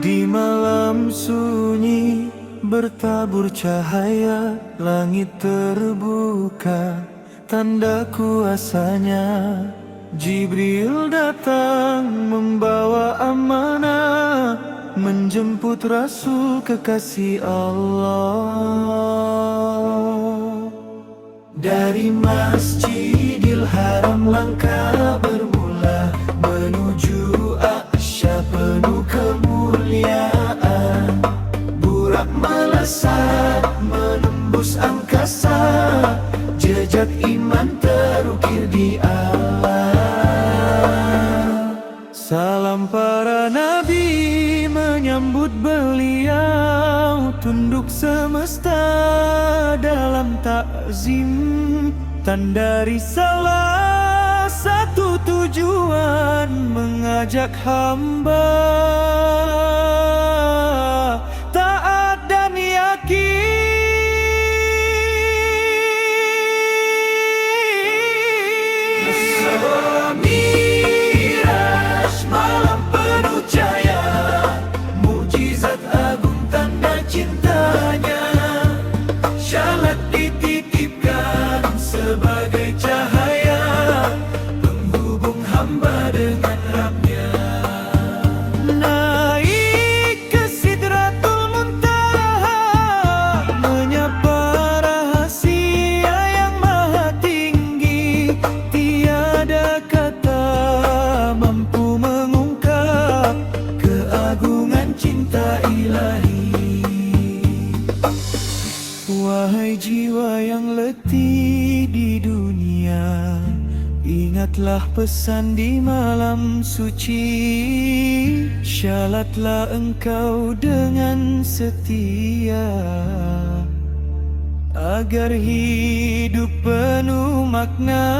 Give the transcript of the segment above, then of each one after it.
Di malam sunyi bertabur cahaya Langit terbuka tanda kuasanya. Jibril datang membawa amanah Menjemput rasul kekasih Allah. Dari masjid melesat menembus angkasa Jejak iman terukir di alam. Salam para nabi menyambut beliau Tunduk semesta dalam takzim Tanda risalah satu tujuan Mengajak hamba tanda Wahai jiwa yang letih di dunia Ingatlah pesan di malam suci. Syalatlah engkau dengan setia Agar hidup penuh makna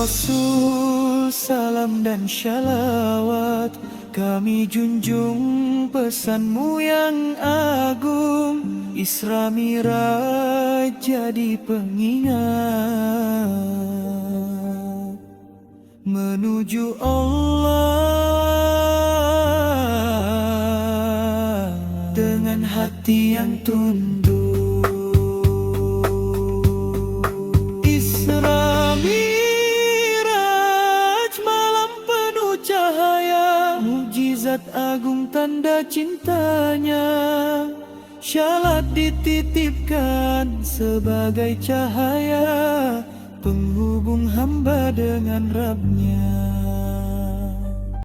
Rasul salam dan syalawat Kami junjung pesanmu yang agung. Isra Miraj jadi pengingat. Menuju Allah Dengan hati yang tunduk Mujizat agung tanda cintanya Syalat dititipkan sebagai cahaya Penghubung hamba dengan Rabbnya